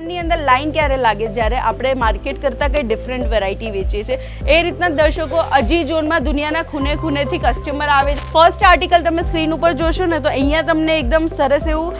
દુકાનની અંદર લાઈન ક્યારે લાગે? જ્યારે આપણે માર્કેટ કરતાં કંઈ ડિફરન્ટ વેરાયટી વેચીએ છીએ. એ રીતના દર્શકો અજી ઝોનમાં દુનિયાના ખૂને ખૂનેથી કસ્ટમર આવે છે. ફર્સ્ટ આર્ટિકલ તમે સ્ક્રીન ઉપર જોશો ને, તો અહીંયા તમને એકદમ સરસ એવું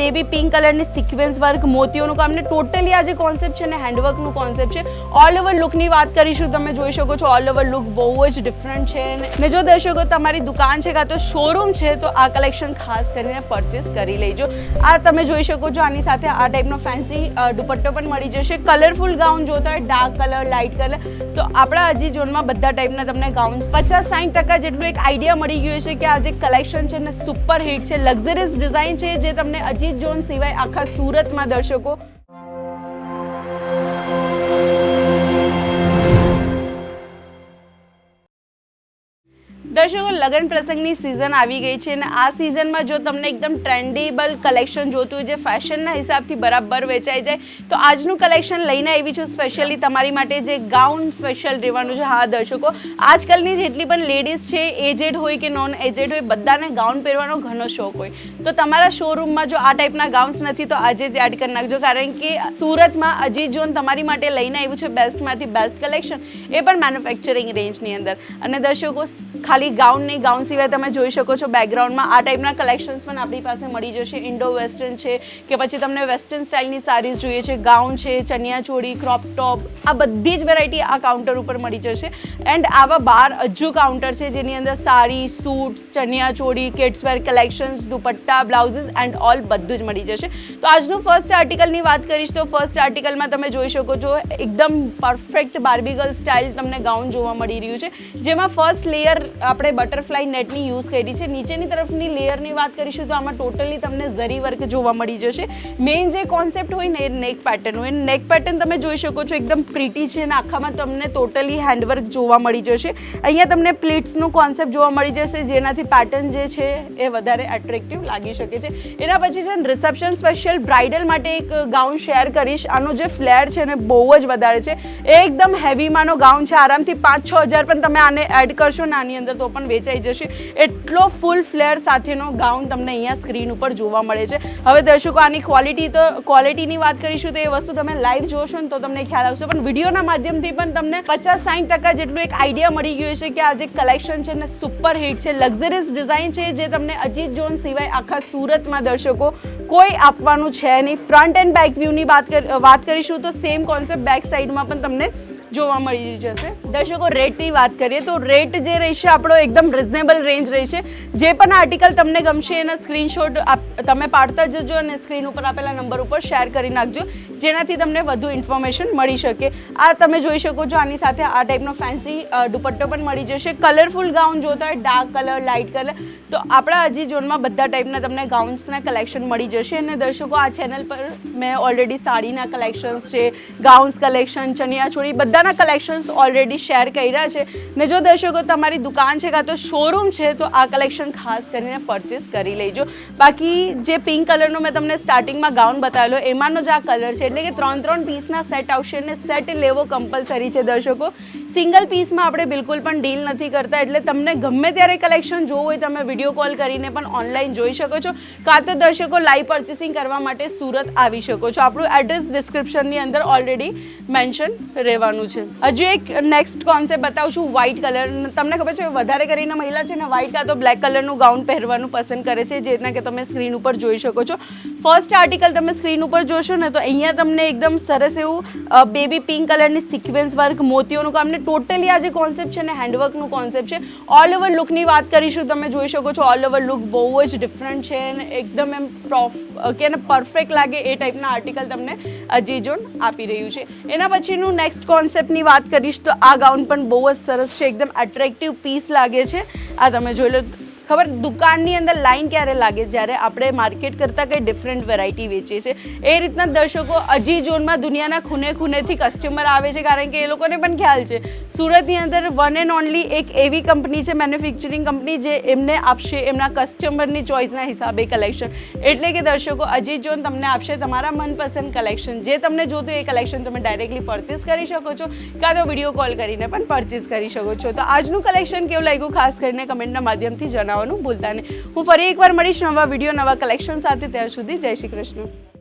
બેબી પિંક કલરની સિક્વન્સ વર્ક મોતીઓનું કામ ને ટોટલી આ જે કોન્સેપ્ટ છે ને હેન્ડવર્કનું કોન્સેપ્ટ છે. ઓલ ઓવર લુકની વાત કરીશું, તમે જોઈ શકો છો ઓલ ઓવર લુક બહુ જ ડિફરન્ટ છે. ને જો દર્શકો તમારી દુકાન છે કાં તો શોરૂમ છે, તો આ કલેક્શન ખાસ કરીને પરચેસ કરી લેજો. આ તમે જોઈ શકો છો, આની સાથે આ ટાઈપનો ફેન્સી દુપટ્ટો પણ મળી જશે. કલરફુલ ગાઉન જોતા હોય ડાર્ક કલર લાઇટ કલર તો આપણા હજી ઝોનમાં બધા ટાઈપના તમને ગાઉન્સ પચાસ સાઠ ટકા જેટલું એક આઈડિયા મળી ગયું છે કે આ જે કલેક્શન છે ને સુપર હિટ છે લક્ઝરિયસ ડિઝાઇન છે, જે તમને અજીત ઝોન સિવાય આખા સુરતમાં દર્શકો દર્શકો લગ્ન પ્રસંગની સિઝન આવી ગઈ છે અને આ સિઝનમાં જો તમને એકદમ ટ્રેન્ડેબલ કલેક્શન જોતું હોય, જે ફેશનના હિસાબથી બરાબર વેચાઈ જાય, તો આજનું કલેક્શન લઈને આવી છું સ્પેશિયલી તમારી માટે જે ગાઉન સ્પેશિયલ રહેવાનું છે, હા, દર્શકો. આજકાલની જેટલી પણ લેડીઝ છે એજેડ હોય કે નોન એજેડ હોય, બધાને ગાઉન પહેરવાનો ઘણો શોખ હોય. તો તમારા શોરૂમમાં જો આ ટાઈપના ગાઉન્સ નથી, તો આજે જ એડ કરી નાખજો. કારણ કે સુરતમાં અજીત જોન તમારી માટે લઈને આવ્યું છે બેસ્ટમાંથી બેસ્ટ કલેક્શન એ પણ મેન્યુફેક્ચરિંગ રેન્જની અંદર. અને દર્શકો, ખાલી ગાઉન નહીં, ગાઉન સિવાય તમે જોઈ શકો છો બેકગ્રાઉન્ડમાં આ ટાઈપના કલેક્શન્સ પણ આપણી પાસે મળી જશે. ઇન્ડો વેસ્ટર્ન છે, કે પછી તમને વેસ્ટર્ન સ્ટાઇલની સારીઝ જોઈએ છે, ગાઉન છે ચણિયા ચોળી ક્રોપ ટોપ આ બધી જ વેરાયટી આ કાઉન્ટર ઉપર મળી જશે. એન્ડ આવા બાર હજુ કાઉન્ટર છે, જેની અંદર sari suits chaniya choli kids collections dupatta blouses and all બધું જ મળી જશે. તો આજનું ફર્સ્ટ આર્ટિકલની વાત કરીશ તો ફર્સ્ટ આર્ટિકલમાં તમે જોઈ શકો છો, એકદમ પરફેક્ટ બાર્બીગર્લ સ્ટાઇલ તમને ગાઉન જોવા મળી રહ્યું છે. જેમાં ફર્સ્ટ લેયર આપણે બટરફ્લાય નેટની યુઝ કરી છે. નીચેની તરફની લેયરની વાત કરીશું તો આમાં ટોટલી તમને ઝરી વર્ક જોવા મળી જશે. મેઇન જે કોન્સેપ્ટ હોય ને, એ નેક પેટર્ન હોય. નેક પેટર્ન તમે જોઈ શકો છો, એકદમ પ્રીટી છે અને આખામાં તમને ટોટલી હેન્ડવર્ક જોવા મળી જશે. અહીંયા તમને પ્લીટ્સનું કોન્સેપ્ટ જોવા મળી જશે. જેનાથી પેટર્ન જે છે, એ વધારે એટ્રેક્ટિવ લાગી શકે છે. એના પછી છે રિસેપ્શન સ્પેશિયલ બ્રાઇડલ માટે એક ગાઉન શેર કરીશ. આનો જે ફ્લેર છે ને, બહુ જ વધારે છે. એ એકદમ હેવીમાંનો ગાઉન છે. આરામથી પાંચ છ હજાર પણ તમે આને એડ કરશો ને, આની અંદર તો પણ વેચાઈ જશે. એટલો ફૂલ ફ્લેર સાથેનો ગાઉન તમને અહીંયા સ્ક્રીન ઉપર જોવા મળે છે. હવે દર્શકો, આની ક્વોલિટી તો ક્વોલિટીની વાત કરીશું તો એ વસ્તુ તમે લાઈવ જોશો ને તો તમને ખ્યાલ આવશે. પણ વિડીયોના માધ્યમથી પણ તમને પચાસ સાઠ ટકા જેટલું એક આઈડિયા મળી ગયું છે કે આ જે કલેક્શન છે ને સુપર હિટ છે લક્ઝરિયસ ડિઝાઇન છે જે તમને અજીત ઝોન સિવાય આખા સુરતમાં દર્શકો કોઈ આપવાનું છે નહીં. ફ્રન્ટ એન્ડ બેક વ્યૂની વાત વાત કરીશું તો સેમ કોન્સેપ્ટ બેક સાઈડમાં પણ તમને જોવા મળી જશે. દર્શકો રેટની વાત કરીએ તો રેટ જે રહેશે આપણો એકદમ રિઝનેબલ રેન્જ રહેશે. જે પણ આર્ટિકલ તમને ગમશે એના સ્ક્રીનશોટ તમે પાડતા જજો અને સ્ક્રીન ઉપર આપેલા નંબર ઉપર શેર કરી નાખજો, જેનાથી તમને વધુ ઇન્ફોર્મેશન મળી શકે. આ તમે જોઈ શકો છો, આની સાથે આ ટાઈપનો ફેન્સી દુપટ્ટો પણ મળી જશે. કલરફુલ ગાઉન જોતા હોય ડાર્ક કલર લાઇટ કલર તો આપણા હજી ઝોનમાં બધા ટાઈપના તમને ગાઉન્સના કલેક્શન મળી જશે. અને દર્શકો, આ ચેનલ પર મેં ઓલરેડી સાડીના કલેક્શન્સ છે ગાઉન્સ કલેક્શન ચણિયા ચોળી બધાના કલેક્શન્સ ઓલરેડી શેર કર્યા છે. ને જો દર્શકો તમારી દુકાન છે કાં તો શોરૂમ છે, તો આ કલેક્શન ખાસ કરીને પરચેસ કરી લેજો. બાકી જે પિંક કલરનો મેં તમને સ્ટાર્ટિંગમાં ગાઉન બતાવેલો, એમાંનો જ આ કલર છે. એટલે કે ત્રણ ત્રણ પીસના સેટ આવશે અને સેટ લેવો કમ્પલસરી છે દર્શકો. સિંગલ પીસમાં આપણે બિલકુલ પણ ડીલ નથી કરતા. એટલે તમને ગમે ત્યારે કલેક્શન જોવું હોય, તમે વીડિયો કોલ કરીને પણ ઓનલાઈન જોઈ શકો છો. કાં તો દર્શકો લાઈવ પરચેસિંગ કરવા માટે સુરત આવી શકો છો. આપણું એડ્રેસ ડિસ્ક્રિપ્શનની અંદર ઓલરેડી મેન્શન રહેવાનું છે. હજુ એક નેક્સ્ટ કોન્સેપ્ટ બતાવું છું વ્હાઇટ કલર તમને ખબર છે, વધારે કરીને મહિલા છે ને વ્હાઇટ કાં તો બ્લેક કલરનું ગાઉન પહેરવાનું પસંદ કરે છે જેના કે તમે સ્ક્રીન ઉપર જોઈ શકો છો. ફર્સ્ટ આર્ટિકલ તમે સ્ક્રીન ઉપર જોશો ને, તો અહીંયા તમને એકદમ સરસ એવું બેબી પિંક કલરની સિક્વન્સ વર્ક મોતીઓનું કામ ને ટોટલી આ જે કોન્સેપ્ટ છે ને હેન્ડવર્કનું કોન્સેપ્ટ છે ઓલ ઓવર લુકની વાત કરીશું, તમે જોઈ શકો છો ઓલ ઓવર લુક બહુ જ ડિફરન્ટ છે અને એકદમ એમ પ્રોફ કે પરફેક્ટ લાગે એ ટાઈપના આર્ટિકલ તમને અજીજોન આપી રહ્યું છે. એના પછીનું નેક્સ્ટ કોન્સેપ્ટની વાત કરીશ તો આ ગાઉન પણ બહુ જ સરસ છે. એકદમ એટ્રેક્ટિવ પીસ લાગે છે. આ તમે જોઈ લો ખબર, દુકાનની અંદર લાઈન ક્યારે લાગે? જ્યારે આપણે માર્કેટ કરતાં કંઈ ડિફરન્ટ વેરાયટી વેચીએ છીએ. એ રીતના દર્શકો અજી ઝોનમાં દુનિયાના ખૂને ખૂનેથી કસ્ટમર આવે છે, કારણ કે એ લોકોને પણ ખ્યાલ છે. સુરતની અંદર વન એન્ડ ઓનલી એક એવી કંપની છે મેન્યુફેક્ચરિંગ કંપની, જે એમને આપશે એમના કસ્ટમરની ચોઇસના હિસાબે કલેક્શન એટલે કે દર્શકો, અજી ઝોન તમને આપશે તમારા મનપસંદ કલેક્શન જે તમને જોતું એ કલેક્શન તમે ડાયરેક્ટલી પરચેસ કરી શકો છો, કાં તો વીડિયો કોલ કરીને પણ પરચેસ કરી શકો છો. તો આજનું કલેક્શન કેવું લાગ્યું? ખાસ કરીને કમેન્ટના માધ્યમથી જણાવવાનું ભૂલતા નહીં. હું ફરી એકવાર મળીશ નવા વીડિયો, નવા કલેક્શન સાથે. ત્યાં સુધી જય શ્રી કૃષ્ણ.